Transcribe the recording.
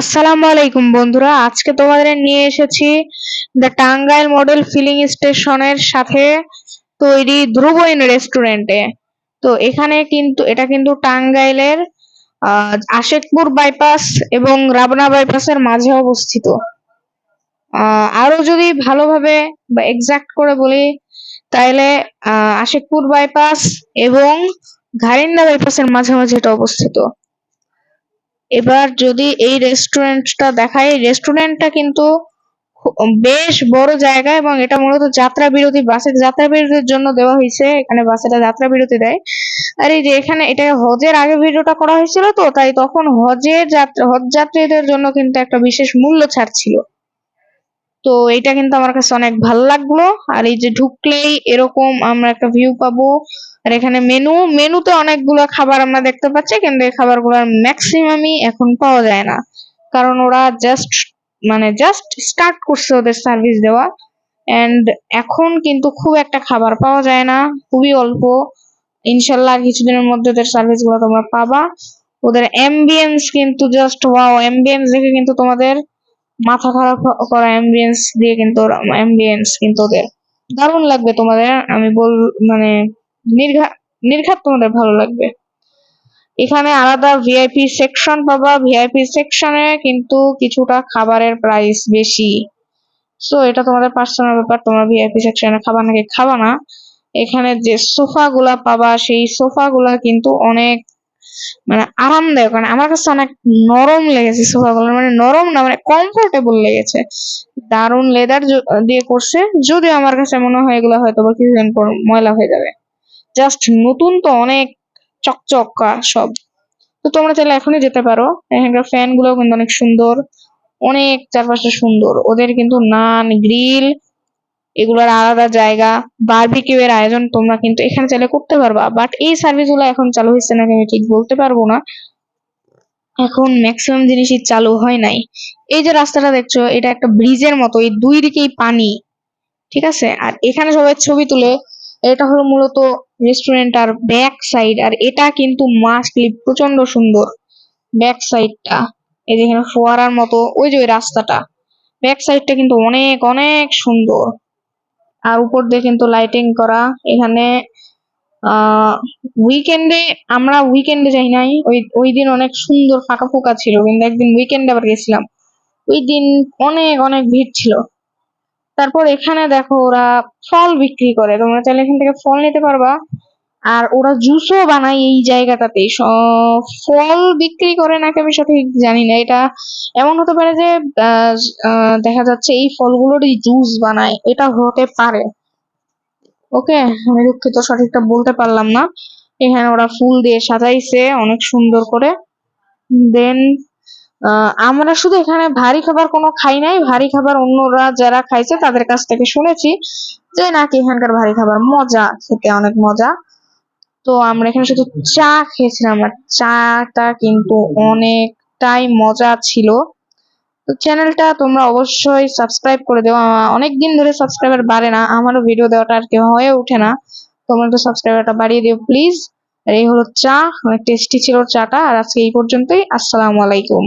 আসসালামু আলাইকুম বন্ধুরা, আজকে তোমাদের নিয়ে এসেছি দ্য টাঙ্গাইল মডেল ফিলিং স্টেশনের সাথে তৈরি ধ্রুবইন রেস্টুরেন্টে তো এখানে কিন্তু, এটা কিন্তু টাঙ্গাইলের আশেকপুর বাইপাস এবং রাবনা বাইপাসের মাঝে অবস্থিত। আরও যদি ভালোভাবে বা এক্সাক্ট করে বলি তাহলে আশেকপুর বাইপাস এবং ঘারিন্দা বাইপাসের মাঝামাঝি এটা অবস্থিত। এবার যদি এই রেস্টুরেন্টটা দেখাই রেস্টুরেন্টটা কিন্তু বেশ বড় জায়গা এবং এটা মূলত যাত্রা বিরতি বাসের যাত্রা বিরতির জন্য দেওয়া হয়েছে এখানে বাসেরা যাত্রা বিরতি দেয়। আর এই যে এখানে এটা হজের আগে ভিডিওটা করা হয়েছিল তো, তাই তখন হজের যাত্রা, হজ যাত্রীদের জন্য কিন্তু একটা বিশেষ মূল্য ছাড় ছিল। তো এটা কিন্তু আমার কাছে অনেক ভালো লাগল। আর এই যে ঢুকলেই এরকম আমরা একটা ভিউ পাবো। আর এখানে মেনু মেনুতে অনেকগুলো খাবার আমরা দেখতে পাচ্ছি, কিন্তু এই খাবারগুলোর ম্যাক্সিমামই এখন পাওয়া যায় না। কারণ ওরা জাস্ট মানে জাস্ট স্টার্ট করছে ওদের সার্ভিস দেওয়া। এন্ড এখন কিন্তু খুব একটা খাবার পাওয়া যায় না, খুবই অল্প। ইনশাল্লাহ কিছুদিনের মধ্যে ওদের সার্ভিসগুলো তোমরা পাবা। ওদের অ্যাম্বিয়েন্স কিন্তু জাস্ট ওয়াও অ্যাম্বিয়েন্স দেখে কিন্তু তোমাদের মাথা খারাপ করা অ্যাম্বিয়েন্স দিয়ে কিন্তু অ্যাম্বিয়েন্স কিন্তু ওদের দারুণ লাগবে তোমাদের, আমি বল মানে নির্ঘা, নির্ঘাত তোমাদের ভালো লাগবে। এখানে আলাদা ভিআইপি সেকশন পাবা ভিআইপি সেকশনে কিন্তু কিছুটা খাবারের প্রাইস বেশি। সো এটা তোমাদের পার্সোনাল ব্যাপার, তোমরা ভিআইপি সেকশনে খাবা নাকি খাবা না। এখানে যে সোফা গুলা পাবা, সেই সোফা গুলা কিন্তু অনেক মানে আরামদায়ক মানে আমার কাছে অনেক নরম লেগেছে সোফা গুলো মানে নরম না মানে কমফোর্টেবল লেগেছে। দারুণ লেদার দিয়ে করছে, যদিও আমার কাছে মনে হয় এগুলো হয়তো বা কিছুদিন পর ময়লা হয়ে যাবে। জাস্ট নতুন তো অনেক চকচকা সব। তো তোমরা চাইলে এখনই যেতে পারো। এখানকার ফ্যানগুলো কিন্তু অনেক সুন্দর, অনেক চারপাশে সুন্দর। ওদের কিন্তু নান, গ্রিল এগুলোর আলাদা জায়গা বারবিকিউ এর আয়োজন তোমরা কিন্তু এখানে চাইলে করতে পারবা। বাট এই সার্ভিসগুলো এখন চালু হয়েছে নাকি আমি ঠিক বলতে পারব না। এখন ম্যাক্সিমাম জিনিসই চালু হয় নাই। এই যে রাস্তাটা দেখছ, এটা একটা ব্রিজের মতো, এই দুই দিকেই পানি। ঠিক আছে? আর এখানে সবাই ছবি তুলে, এটা হলো মূলত রেস্টুরেন্ট আর ব্যাক সাইড আর এটা কিন্তু মাস্টলি প্রচণ্ড সুন্দর। ব্যাক সাইডটা এই যে এখানে ফোয়ারার মতো, ওই যে ওই রাস্তাটা। ব্যাক সাইডটা কিন্তু অনেক অনেক সুন্দর। আর উপর দিয়ে কিন্তু লাইটিং করা। এখানে উইকেন্ডে আমরা উইকেন্ডে যাই নাই। ওই ওই দিন অনেক সুন্দর ফাঁকা ফোকা ছিল, কিন্তু একদিন উইকেন্ডে আবার গেছিলাম। ওই দিন অনেক অনেক ভিড় ছিল। তারপর এখানে দেখো ওরা ফল বিক্রি করে। তোমরা চাইলে এখান থেকে ফল নিতে পারবা। আর ওরা জুসও বানায় এই জায়গাটাতে। ফল বিক্রি করে নাকি আমি সঠিক জানি না। এটা এমন হতে পারে যে দেখা যাচ্ছে এই ফলগুলোরই জুস বানায়। এটা হতে পারে। ওকে, আমি দুঃখিত, সঠিকটা বলতে পারলাম না। এখানে ওরা ফুল দিয়ে সাজাইছে অনেক সুন্দর করে। দেন আমরা শুধু এখানে ভারী খাবার কোনো খাই নাই। ভারী খাবার অন্যরা যারা খাইছে তাদের কাছ থেকে শুনেছি যে নাকি এখানকার ভারী খাবার মজা, খেতে অনেক মজা। তো আমরা এখানে শুধু চা খেয়েছিলাম আর চাটা কিন্তু অনেকটাই মজা ছিল। তো চ্যানেলটা তোমরা অবশ্যই সাবস্ক্রাইব করে দেও। অনেক দিন ধরে সাবস্ক্রাইবার বাড়ে না, আমারও ভিডিও দেওয়াটা আর কি হয়ে ওঠে না। তোমরা একটু সাবস্ক্রাইবারটা বাড়িয়ে দিও প্লিজ। আর এই হলো চা, অনেক টেস্টি ছিল চাটা। আর আজকে এই পর্যন্তই। আসসালামু আলাইকুম।